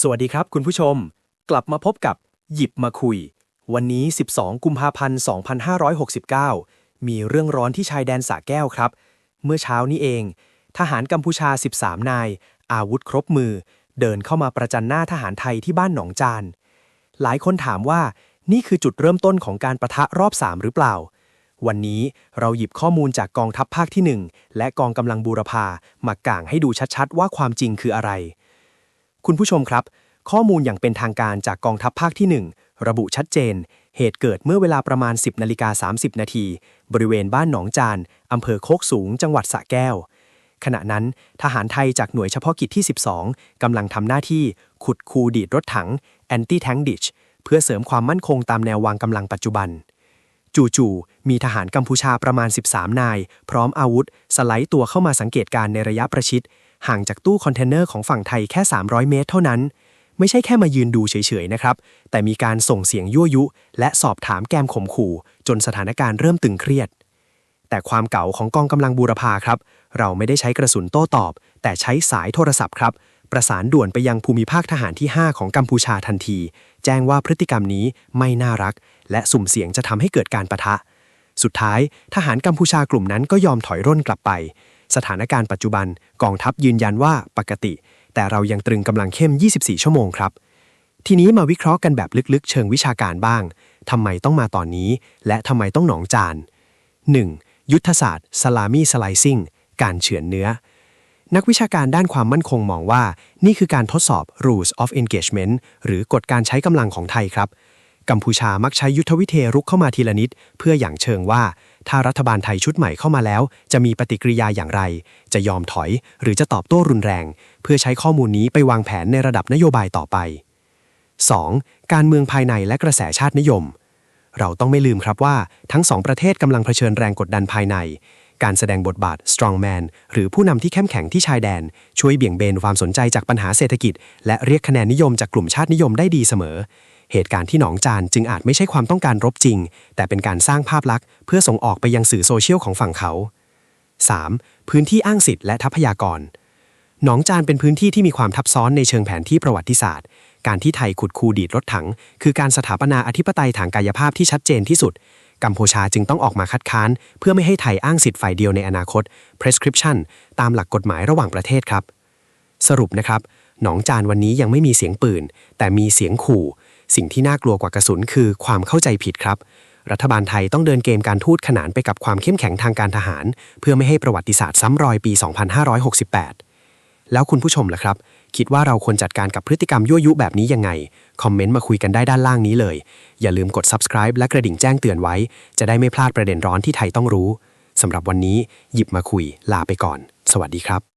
สวัสดีครับคุณผู้ชม กลับมาพบกับหยิบมาคุย วันนี้ 12 กุมภาพันธ์ 2569 มีเรื่องร้อนที่ชายแดนสระแก้วครับ เมื่อเช้านี้เอง ทหารกัมพูชา 13 นาย อาวุธครบมือ เดินเข้ามาประจันหน้าทหารไทยที่บ้านหนองจาน หลายคนถามว่านี่คือจุดเริ่มต้นของการประทะรอบ 3 หรือเปล่า วันนี้เราหยิบข้อมูลจากกองทัพภาคที่ 1 และกองกำลังบูรพา มากางให้ดูชัดๆ ว่าความจริงคืออะไร คุณผู้ชมครับ ข้อมูลอย่างเป็นทางการจากกองทัพภาคที่ 1 ระบุชัดเจน เหตุเกิดเมื่อเวลาประมาณ 10นาฬิกา30 นาทีบริเวณบ้านหนองจานอำเภอโคกสูง จังหวัดสระแก้ว ขณะนั้น ทหารไทยจากหน่วยเฉพาะกิจที่ 12 กำลังทำหน้าที่ขุดคูดีดรถถัง Anti Tank Ditch เพื่อเสริมความมั่นคงตามแนววางกำลังปัจจุบัน จู่ๆมีทหารกัมพูชาประมาณ 13 นาย พร้อมอาวุธ สไลด์ตัวเข้ามาสังเกตการณ์ในระยะประชิด ห่างจากตู้คอนเทนเนอร์ของฝั่งไทยแค่ 300 เมตรเท่านั้น ไม่ใช่แค่มายืนดูเฉยๆนะครับ แต่มีการส่งเสียงยั่วยุ และสอบถามแกมข่มขู่ จนสถานการณ์เริ่มตึงเครียด แต่ความเก่าของกองกำลังบูรพาครับ เราไม่ได้ใช้กระสุนโต้ตอบ แต่ใช้สายโทรศัพท์ครับ ประสานด่วนไปยังภูมิภาคทหารที่ 5 ของกัมพูชาทันที แจ้งว่าพฤติกรรมนี้ไม่น่ารัก และสุ่มเสี่ยงจะทำให้เกิดการประทะสุดท้ายทหารกัมพูชากลุ่มนั้นก็ยอมถอยร่นกลับไป สถานการณ์ปัจจุบันกองทัพยืนยันว่าปกติ แต่เรายังตรึงกำลังเข้ม 24 ชั่วโมงครับ ทีนี้มาวิเคราะห์กันแบบลึกๆ เชิงวิชาการบ้างทำไมต้องมาตอนนี้ และทำไมต้องหนองจาน 1. ยุทธศาสตร์สลามี่สไลซิ่งการเฉือนเนื้อ นักวิชาการด้านความมั่นคงมองว่า นี่คือการทดสอบ rules of engagement หรือกฎการใช้กำลังของไทยครับ กัมพูชามักใช้ยุทธวิธีรุกเข้ามาทีละนิด เพื่ออย่างเชิงว่า ถ้ารัฐบาลไทยชุดใหม่เข้ามาแล้ว จะมีปฏิกิริยาอย่างไร จะยอมถอย หรือจะตอบโต้รุนแรง เพื่อใช้ข้อมูลนี้ไปวางแผนในระดับนโยบายต่อไป 2. การเมืองภายในและกระแสชาตินิยม เราต้องไม่ลืมครับว่าทั้งสองประเทศกำลังเผชิญแรงกดดันภายใน การแสดงบทบาท strongman หรือผู้นำที่เข้มแข็งที่ชายแดน ช่วยเบี่ยงเบนความสนใจจากปัญหาเศรษฐกิจ และเรียกคะแนนนิยมจากกลุ่มชาตินิยมได้ดีเสมอ เหตุการณ์ที่หนองจานจึงอาจไม่ใช่ความต้องการรบจริง แต่เป็นการสร้างภาพลักษณ์เพื่อส่งออกไปยังสื่อโซเชียลของฝั่งเขา 3. พื้นที่อ้างสิทธิ์และทรัพยากร หนองจานเป็นพื้นที่ที่มีความทับซ้อนในเชิงแผนที่ประวัติศาสตร์ การที่ไทยขุดคูดีดรถถัง คือการสถาปนาอธิปไตยทางกายภาพที่ชัดเจนที่สุด กัมพูชาจึงต้องออกมาคัดค้าน เพื่อไม่ให้ไทยอ้างสิทธิ์ฝ่ายเดียวในอนาคต prescription ตามหลักกฎหมายระหว่างประเทศครับ สรุปนะครับ หนองจานวันนี้ยังไม่มีเสียงปืน แต่มีเสียงขู่ สิ่งที่น่ากลัวกว่ากระสุนคือความเข้าใจผิดครับ รัฐบาลไทยต้องเดินเกมการทูตขนานไปกับความเข้มแข็งทางการทหาร เพื่อไม่ให้ประวัติศาสตร์ซ้ำรอยปี 2568 แล้วคุณผู้ชมล่ะครับ คิดว่าเราควรจัดการกับพฤติกรรมยั่วยุแบบนี้ยังไง คอมเมนต์มาคุยกันได้ด้านล่างนี้เลย อย่าลืมกด subscribe และกระดิ่งแจ้งเตือนไว้ จะได้ไม่พลาดประเด็นร้อนที่ไทยต้องรู้สำหรับวันนี้หยิบมาคุยลาไปก่อน สวัสดีครับ